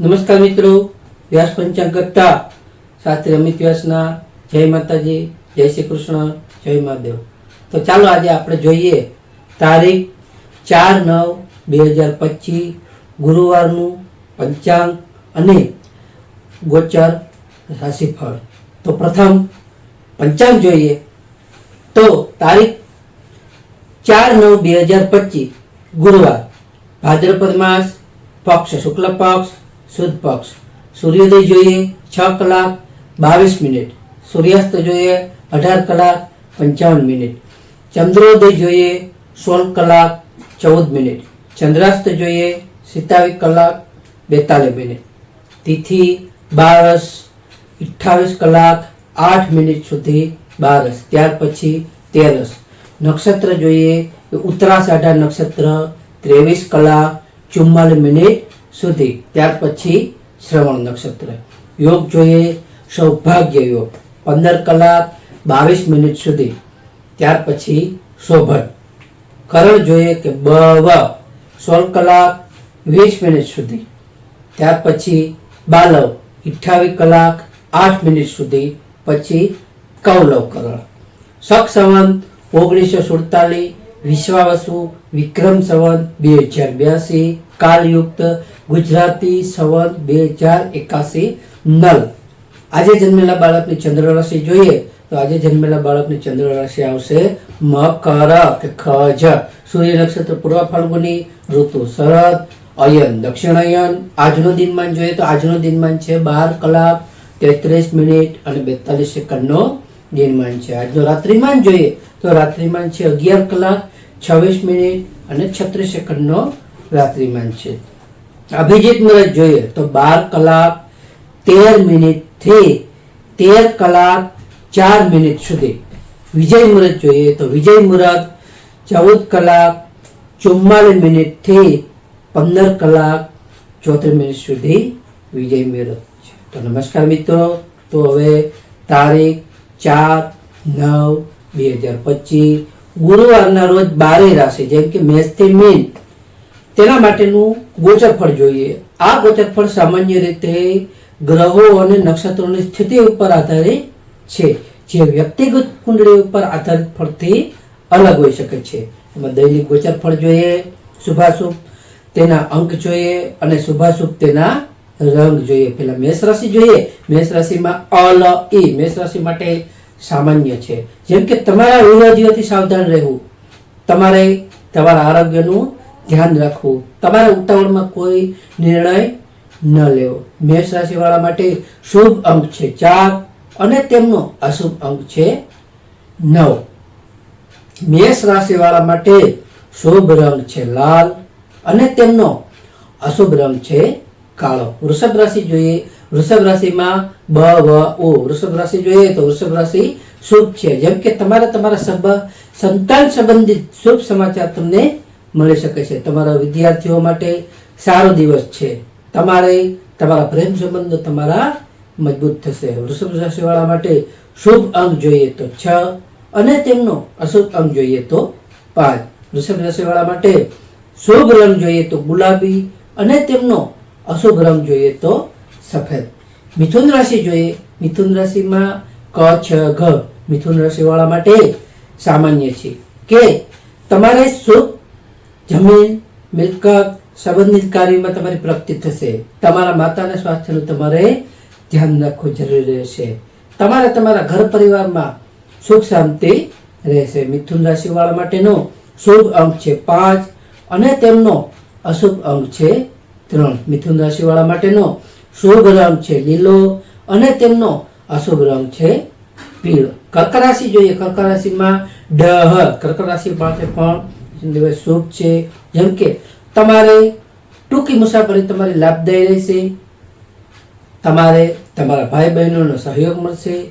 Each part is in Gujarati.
નમસ્કાર મિત્રો, વ્યાસ પંચાંગ કરતા શાસ્ત્રી અમિત વ્યાસના જય માતાજી, જય શ્રી કૃષ્ણ, જય મહાદેવ. તો ચાલો આજે આપણે જોઈએ તારીખ ચાર નવ બે હજાર પચીસ, ગુરુવારનું પંચાંગ અને ગોચર રાશિફળ. તો પ્રથમ પંચાંગ જોઈએ. તો તારીખ ચાર નવ બે હજાર પચીસ, ગુરુવાર. ભાદ્રપદ માસ, પક્ષ શુક્લ પક્ષ શુદ્ધ પક્ષ. સૂર્યોદય જોઈએ છ કલાક બાવીસ મિનિટ. સૂર્યાસ્ત જોઈએ અઢાર કલાક પંચાવન મિનિટ. ચંદ્રોદય જોઈએ સોળ કલાક ચૌદ મિનિટ. ચંદ્રાસ્ત જોઈએ સિત્તાવીસ કલાક બેતાલીસ મિનિટ. તિથિ બારસ અઠ્ઠાવીસ કલાક આઠ મિનિટ સુધી બારસ. ત્યાર પછી તેરસ. નક્ષત્ર જોઈએ તો ઉત્તરાષાઢા નક્ષત્ર ત્રેવીસ કલાક ચુમ્માલીસ મિનિટ સુધી. ત્યાર પછી શ્રવણ નક્ષત્ર. યોગ જોઈએ સૌભાગ્ય યોગ. પંદર કલાક બાવીસ મિનિટ સુધી. ત્યાર પછી શોભન. કરણ જોઈએ કે બ સોળ કલાક વીસ મિનિટ સુધી. ત્યાર પછી બાલવ. અઠ્ઠાવીસ કલાક આઠ મિનિટ સુધી. પછી કૌલવ કરણ. શક સંવંત ઓગણીસો સુડતાલીસ, વિશ્વાવસુ, વિક્રમ સંવંત, બે હજાર બ્યાસી, કાલયુક્ત ગુજરાતી સંવંત બે હજાર એકાસી નલ. આજે જન્મેલા બાળકની ચંદ્ર રાશિ જોઈએ તો આજે જન્મેલા બાળકની ચંદ્ર રાશિ આવશે મકર કે ખજ. સૂર્ય નક્ષત્ર પૂર્વ ફાલ્ગુની ઋતુ શરદ, અયન, દક્ષિણ અયન. આજનો દિનમાન જોઈએ તો આજનો દિનમાન છે બાર કલાક તેત્રીસ મિનિટ અને બેતાલીસ સેકન્ડનો દિનમાન છે. આજનો રાત્રિમાન જોઈએ તો રાત્રિમાન છે અગિયાર કલાક છવ્વીસ મિનિટ અને છત્રીસ સેકન્ડનો રાત્રિમાન છે. અભિજીત મુહૂર્ત જોઈએ તો બાર કલાક તેર મિનિટથી તેર કલાક ચાર મિનિટ સુધી. વિજય મુહૂર્ત જોઈએ તો વિજય મુહૂર્ત ચૌદ કલાક ચુમ્માલીસ મિનિટથી પંદર કલાક ચોત્રીસ મિનિટ સુધી વિજય મુહૂર્ત છે. તો નમસ્કાર મિત્રો, તો હવે તારીખ ચાર નવ બે હજાર પચીસ. ગુરુવારના રોજ બારે રાશિ, જેમ કે મેષથી મીન, તેના માટેનું ગોચરફળ જોઈએ. આ ગોચરફળ સામાન્ય રીતે ગ્રહો અને નક્ષત્રોની સ્થિતિ ઉપર આધારિત છે. જે વ્યક્તિગત કુંડળી ઉપર આધારિત ફળથી અલગ હોઈ શકે છે. એમાં દૈનિક ગોચરફળ જોઈએ, શુભાશુભ તેના અંક જોઈએ અને શુભાશુભ તેના રંગ જોઈએ. પેલા મેષ રાશિ જોઈએ. મેષ રાશિમાં અલ, ઈ મેષ રાશિ માટે સામાન્ય છે. જેમ કે તમારા વિરોધીઓથી સાવધાન રહેવું. તમારે તમારા આરોગ્યનું ધ્યાન રાખવું. તમારા ઉતાવળમાં કોઈ નિર્ણય ન લેવો. મેષ રાશિવાળા માટે શુભ અંક છે ચાર અને તેમનો અશુભ અંક છે નવ. મેષ રાશિવાળા માટે શુભ રંગ છે લાલ અને તેમનો અશુભ રંગ છે કાળો. વૃષભ રાશિ જોઈએ, વૃષભ રાશિમાં બ, વ ઓ વૃષભ રાશિ જોઈએ તો વૃષભ રાશિ શુભ છે. જેમ કે તમારા તમારા સંતાન સંબંધિત શુભ સમાચાર તમને મળી શકે છે. તમારા વિદ્યાર્થીઓ માટે સારો દિવસ છે. તમારે તમારા પ્રેમ સંબંધો તમારા મજબૂત થશે. વૃષભ રાશિવાળા માટે શુભ અંક જોઈએ તો છ અને તેમનો અશુભ અંક જોઈએ તો પાંચ. વૃષભ રાશિવાળા માટે શુભ રંગ જોઈએ તો ગુલાબી અને તેમનો અશુભ રંગ જોઈએ તો સફેદ. મિથુન રાશિ જોઈએ. મિથુન રાશિમાં ક, છ, ઘ. મિથુન રાશિવાળા માટે સામાન્ય છે કે તમારે શુભ જમીન, મિલકત, સંબંધિત કાર્યમાં તમારી પ્રગતિ થશે. તમારા માતાના સ્વાસ્થ્યનું તમારે ધ્યાન રાખવું જરૂરી રહેશે. તમારે તમારા ઘર પરિવારમાં સુખ શાંતિ રહેશે. મિથુન રાશિવાળા માટેનો શુભ અંક છે પાંચ અને તેમનો અશુભ અંક છે ત્રણ. મિથુન રાશિવાળા માટેનો શુભ રંગ છે લીલો અને તેમનો અશુભ રંગ છે પીળો. કર્ક રાશિ જોઈએ. કર્ક રાશિમાં ડહ. કર્ક રાશિ માટે પણ દિવસ શુભ છે. જેમ કે તમારે ટૂંકી મુસાફરી તમારી લાભદાયી રહેશે. તમારે તમારા ભાઈ બહેનોનો સહયોગ મળશે.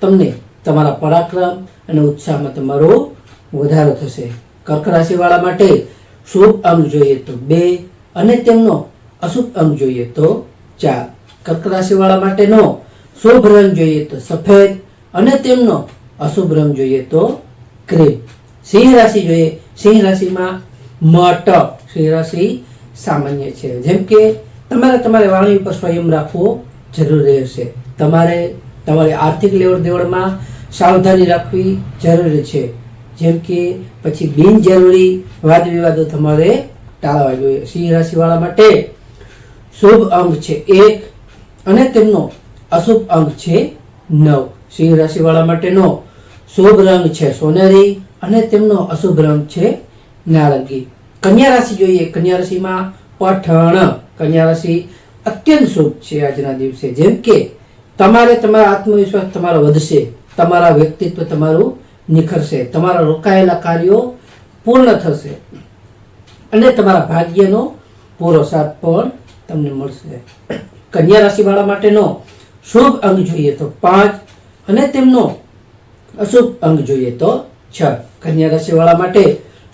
તમને તમારા પરાક્રમ અને ઉત્સાહમાં તમારો વધારો થશે. કર્ક રાશિવાળા માટે શુભ અંક જોઈએ તો બે અને તેમનો અશુભ અંક જોઈએ તો ચાર. કર્ક રાશિવાળા માટેનો શુભ રંગ જોઈએ તો સફેદ અને તેમનો અશુભ રંગ જોઈએ તો ક્રીમ સિંહ રાશિ જોઈએ સિંહ રાશિમાં મટ સિંહ રાશિ સામાન્ય છે. જેમ કે તમારે તમારી વાણી ઉપર સંયમ રાખવો જરૂરી રહેશે. તમારે તમારી આર્થિક લેવડ દેવડમાં સાવધાની રાખવી જરૂરી છે. જેમ કે પછી બિનજરૂરી વાદ વિવાદો તમારે ટાળવા જોઈએ. સિંહ રાશિવાળા માટે શુભ અંક છે એક અને તેમનો અશુભ અંક છે નવ. સિંહ રાશિવાળા માટેનો શુભ રંગ છે સોનેરી અને તેમનો અશુભ રંગ છે નારંગી. કન્યા રાશિ જોઈએ. કન્યા રાશિમાં પઠણ. કન્યા રાશિ અત્યંત શુભ છે આજના દિવસે. જેમ કે તમારે તમારા આત્મવિશ્વાસ તમારો વધશે. તમારા વ્યક્તિત્વ તમારું નિખરશે. તમારા રોકાયેલા કાર્યો પૂર્ણ થશે. અને તમારા ભાગ્યનો પૂરો સાથ પણ તમને મળશે. કન્યા રાશિવાળા માટેનો શુભ અંગ જોઈએ તો પાંચ અને તેમનો અશુભ અંગ જોઈએ તો છ. કન્યા રાશિવાળા માટે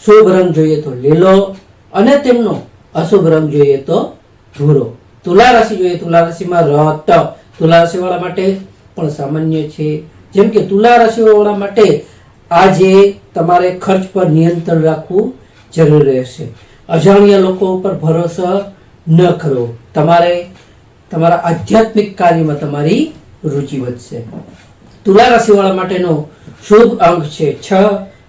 શુભ રંગ જોઈએ તો લીલો અને તેમનો અશુભ રંગ જોઈએ તો ભૂરો. તુલા રાશિ જોઈએ, તુલા રાશિમાં રત તુલા રાશિવાળા માટે પણ સામાન્ય છે. જેમ કે તુલા રાશિવાળા માટે આજે તમારે ખર્ચ પર નિયંત્રણ રાખવું જરૂરી રહેશે. અજાણ્યા લોકો ઉપર ભરોસો ન કરો. તમારે તમારા આધ્યાત્મિક કાર્યમાં તમારી રુચિ વધશે. તુલા રાશિવાળા માટેનો શુભ અંક છે. છ.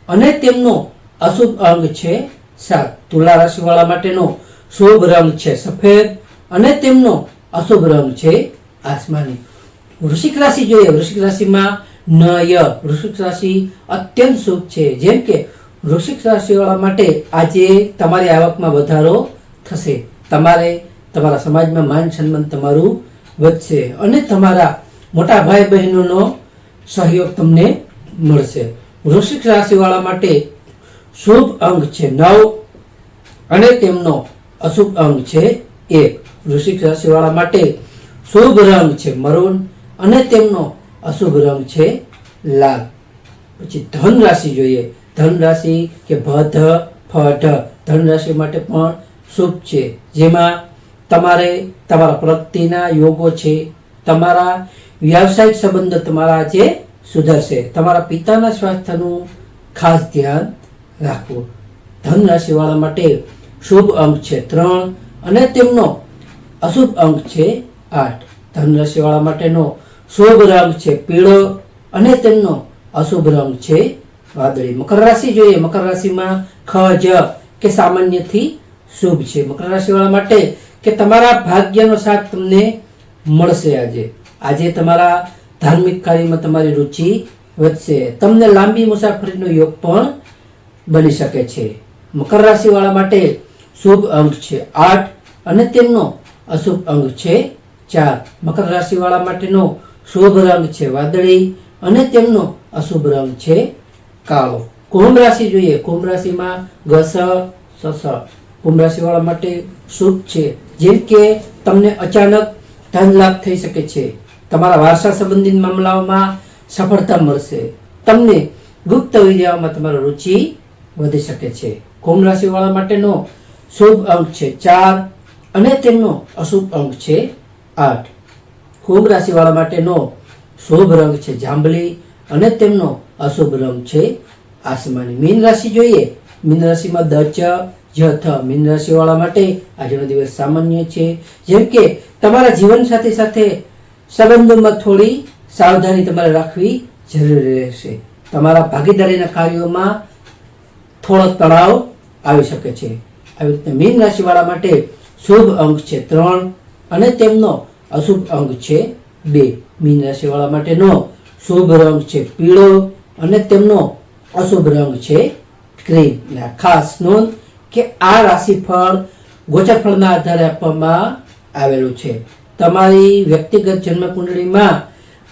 અને તેમનો અશુભ અંક છે સાત. તુલા રાશિવાળા માટેનો શુભ રંગ છે સફેદ અને તેમનો અશુભ રંગ છે આસમાની. વૃશ્ચિક રાશિ જોઈએ. વૃશ્ચિક રાશિમાં નય. વૃશ્ચિક રાશિ અત્યંત શુભ છે. જેમ કે વૃશ્ચિક રાશિવાળા માટે આજે તમારી આવકમાં વધારો થશે. તમારે તમારા સમાજમાં માન સન્માન તમારું વધશે. અને તમારા મોટા ભાઈ બહેનોનો સહયોગ તમને મળશે. વૃશ્ચિક રાશિવાળા માટે શુભ અંક છે નવ અને તેમનો અશુભ અંક છે એક. વૃશ્ચિક રાશિવાળા માટે શુભ રંગ છે મરૂન અને તેમનો અશુભ રંગ છે લાલ. પછી ધન રાશિ જોઈએ. ધન રાશિ કે ભધ ફઢ. ધન રાશિ માટે પણ શુભ છે. જેમાં તમારે તમારા પ્રગતિના યોગો છે. તમારા વ્યવસાયિક સંબંધો તમારા આજે સુધરશે. તમારા પિતાના સ્વાસ્થ્યનું ખાસ ધ્યાન રાખવું. ધન રાશિવાળા માટે શુભ અંક છે ત્રણ અને તેમનો અશુભ અંક છે આઠ. ધન રાશિવાળા માટેનો શુભ રંગ છે પીળો અને તેમનો અશુભ રંગ છે વાદળી. મકર રાશિ જોઈએ. મકર રાશિમાં ખ, જ કે સામાન્યથી શુભ છે. મકર રાશિવાળા માટે કે તમારા ભાગ્યનો સાથ તમને મળશે આજે. આજે તમારા ધાર્મિક કાર્યમાં તમારી રુચિ વધશે. તમને લાંબી મુસાફરીનો યોગ પણ બની શકે છે. મકર રાશિવાળા માટે શુભ અંક છે આઠ અને તેમનો અશુભ અંક છે ચાર. મકર રાશિવાળા માટેનો શુભ રંગ છે વાદળી અને તેમનો અશુભ રંગ છે કાળો. કુંભ રાશિ જોઈએ. કુંભ રાશિમાં ગસ, સસ. કુંભ રાશિવાળા માટે શુભ છે. જેમ કે તમને અચાનક ધન લાભ થઈ શકે છે. તમારા વારસા સંબંધિત મામલાઓમાં સફળતા મળશે. તમને ગુપ્ત વિદ્યાઓમાં તમારો રુચિ વધી શકે છે. કુંભ રાશિવાળા માટેનો શુભ અંક છે ચાર અને તેમનો અશુભ અંક છે આઠ. કુંભ રાશિવાળા માટેનો શુભ રંગ છે જાંબલી અને તેમનો અશુભ રંગ છે આસમાની મીન રાશિ જોઈએ. મીન રાશિમાં દચ જથ મીન રાશિવાળા માટે આજનો દિવસ સામાન્ય છે. જેમ કે તમારા જીવન સાથી સાથે સંબંધોમાં થોડી સાવધાની તમારે રાખવી જરૂરી રહેશે. તમારા ભાગીદારીના કાર્યોમાં થોડો તણાવ આવી શકે છે. આવી રીતે મીન રાશિવાળા માટે શુભ અંક છે ત્રણ અને તેમનો અશુભ અંક છે બે. મીન રાશિવાળા માટેનો શુભ રંગ છે પીળો અને તેમનો અશુભ રંગ છે ક્રીમ ખાસ નોંધ કે આ રાશિફળ ગોચરફળના આધારે આપવામાં આવેલું છે. તમારી વ્યક્તિગત જન્મ કુંડળીમાં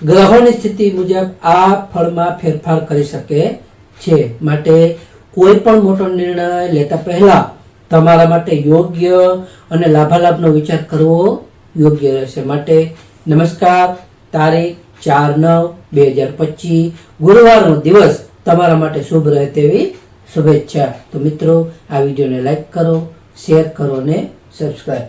ગ્રહોની સ્થિતિ મુજબ આ ફળમાં ફેરફાર કરી શકે છે. માટે કોઈ પણ મોટો નિર્ણય લેતા પહેલા તમારા માટે યોગ્ય અને લાભાલાભનો વિચાર કરવો યોગ્ય રહેશે. માટે નમસ્કાર, તારીખ ચાર નવ બે હજાર પચીસ, ગુરુવારનો દિવસ તમારા માટે શુભ રહે તેવી શુભેચ્છા. તો મિત્રો, આ વિડીયોને લાઈક કરો, શેર કરો અને સબસ્ક્રાઈબ